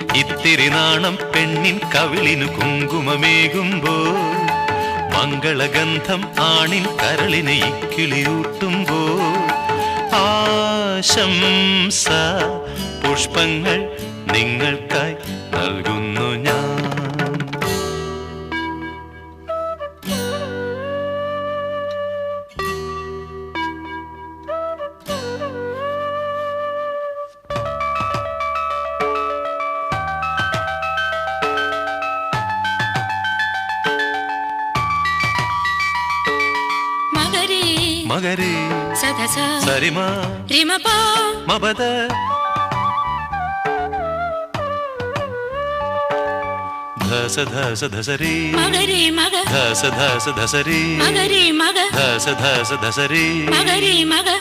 ഇത്തിരി നാണം പെണ്ണിൻ കവിളിനു കുങ്കുമമേകുമ്പോൾ മംഗളഗന്ധം ആണിൻ കരളിനെ ഇക്കിളിയൂട്ടുമ്പോൾ ആശംസ പുഷ്പങ്ങൾ നിങ്ങൾക്കായി మగరి. మగరి. సదస సరిమ. రిమప మబద ధస ధస ధసరి. మగరి మగ. ధస ధస ధసరి. మగరి మగ. ధస ధస ధసరి. మగరి మగ.